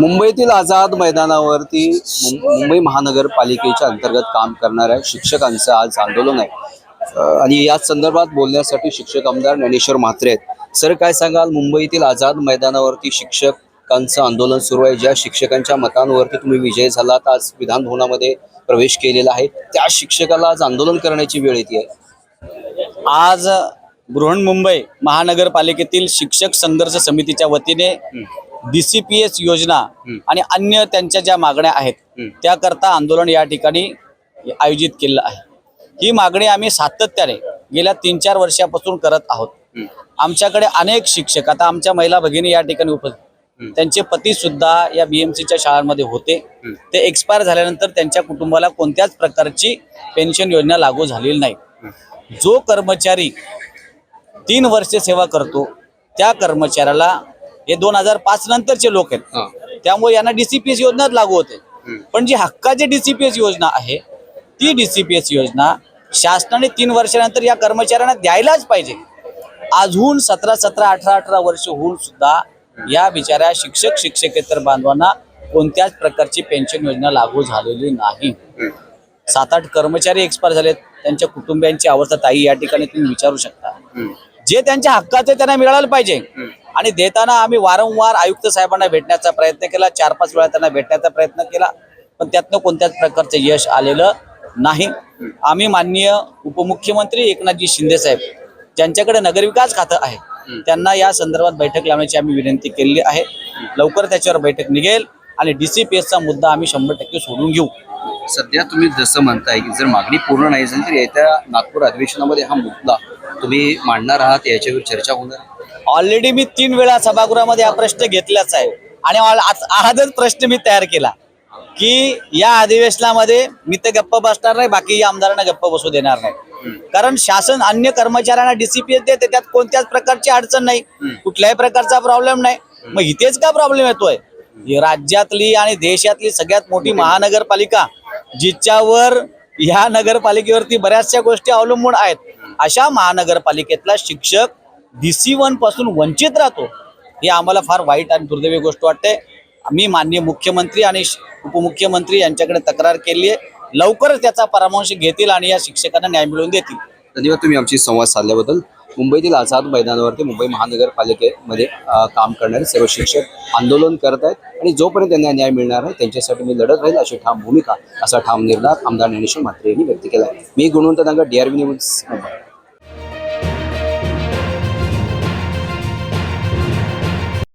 मुंबईतील आझाद मैदानावरती मुंबई महानगरपालिकेच्या अंतर्गत काम करणाऱ्या शिक्षकांचं आज आंदोलन आहे. आणि या संदर्भात बोलण्यासाठी शिक्षक आमदार ज्ञानेश्वर म्हात्रे आहेत. सर काय सांगाल? मुंबईतील आझाद मैदानावरती शिक्षकांचं आंदोलन सुरू आहे. ज्या शिक्षकांच्या मतांवरती तुम्ही विजय झालात आज विधान भवनामध्ये प्रवेश केलेला आहे. त्या शिक्षकाला आज आंदोलन करण्याची वेळ येते आज बृहन्मुंबई महानगरपालिकेतील शिक्षक संघर्ष समितीच्या वतीने डीसीपीएस योजना आणि अन्य त्यांच्या ज्या मागण्या आहेत त्याकरता आंदोलन या ठिकाणी आयोजित केलेलं आहे. ही मागणी आम्ही सातत्याने गेल्या तीन चार वर्षापासून करत आहोत. आमच्याकडे अनेक शिक्षक आता आमच्या महिला भगिनी या ठिकाणी उपस्थित त्यांचे पती सुद्धा या बीएमसीच्या शाळांमध्ये होते. ते एक्सपायर झाल्यानंतर त्यांच्या कुटुंबाला कोणत्याच प्रकारची पेन्शन योजना लागू झालेली नाही. जो कर्मचारी तीन वर्षे सेवा करतो त्या कर्मचाऱ्याला हे दोन हजार पाच नंतरचे लोक आहेत. त्यामुळे यांना डीसीपीएस योजनाच लागू होते. पण जी हक्काची डीसीपीएस योजना आहे ती डीसीपीएस योजना शासनाने तीन वर्षानंतर या कर्मचाऱ्यांना द्यायलाच पाहिजे. अजून सतरा सतरा अठरा अठरा वर्ष होऊन सुद्धा या बिचाऱ्या शिक्षक शिक्षकेतर बांधवांना कोणत्याच प्रकारची पेन्शन योजना लागू झालेली नाही. सात आठ कर्मचारी एक्सपायर झालेत. त्यांच्या कुटुंबियांची अवस्था ताई या ठिकाणी तुम्ही विचारू शकता. जे त्यांच्या हक्काचे त्यांना मिळालं पाहिजे. आणि देताना आम्ही वारंवार आयुक्त साहेबांना भेटण्याचा प्रयत्न केला. चार पाच वेळा त्यांना भेटण्याचा प्रयत्न केला. पण त्यातनं कोणत्याच प्रकारचं यश आलेलं नाही. आम्ही माननीय उपमुख्यमंत्री एकनाथजी शिंदे साहेब ज्यांच्याकडे नगरविकास खातं आहे त्यांना या संदर्भात बैठक लावण्याची आम्ही विनंती केलेली आहे. लवकर त्याच्यावर बैठक निघेल आणि डीसीपीएसचा मुद्दा आम्ही शंभर टक्के सोडून घेऊ. सध्या तुम्ही जसं म्हणताय की जर मागणी पूर्ण नाही झाली तर येत्या नागपूर अधिवेशनामध्ये हा मुद्दा तुम्ही मांडणार आहात याच्यावर चर्चा होणार ऑलरेडी मी तीन वेळा सभागृहामध्ये हा प्रश्न घेतलाच आहे. आणि आजच प्रश्न मी तयार केला. की या अधिवेशनामध्ये मी तर गप्प बसणार नाही बाकी या आमदारांना गप्प बसू देणार नाही. कारण शासन अन्य कर्मचाऱ्यांना डीसीपीएस देते त्यात कोणत्याच प्रकारची अडचण नाही. कुठल्याही प्रकारचा प्रॉब्लेम नाही. मग इथेच का प्रॉब्लेम येतोय? राज्यातली आणि देशातली सगळ्यात मोठी महानगरपालिका जिच्यावर ह्या नगरपालिकेवरती बऱ्याचशा गोष्टी अवलंबून आहेत. अशा महानगरपालिकेतला शिक्षक डीसी वनपासून वंचित राहतो हे आम्हाला फार वाईट आणि दुर्दैवी गोष्ट वाटते. मी माननीय मुख्यमंत्री आणि उपमुख्यमंत्री यांच्याकडे तक्रार केली आहे. लवकरच त्याचा परामर्श घेतील आणि या शिक्षकांना न्याय मिळवून देतील. धन्यवाद तुम्ही आमची संवाद साधल्याबद्दल. मुंबईतील आझाद मैदानावरती मुंबई महानगरपालिकेमध्ये काम करणारे सर्व शिक्षक आंदोलन करत आहेत आणि जोपर्यंत त्यांना न्याय मिळणार आहे त्यांच्यासाठी मी लढत राहील अशी ठाम भूमिका असा ठाम निर्धार आमदार ज्ञानेश्वर म्हात्रे यांनी व्यक्त केला आहे. मी Gunwant Nagar D R news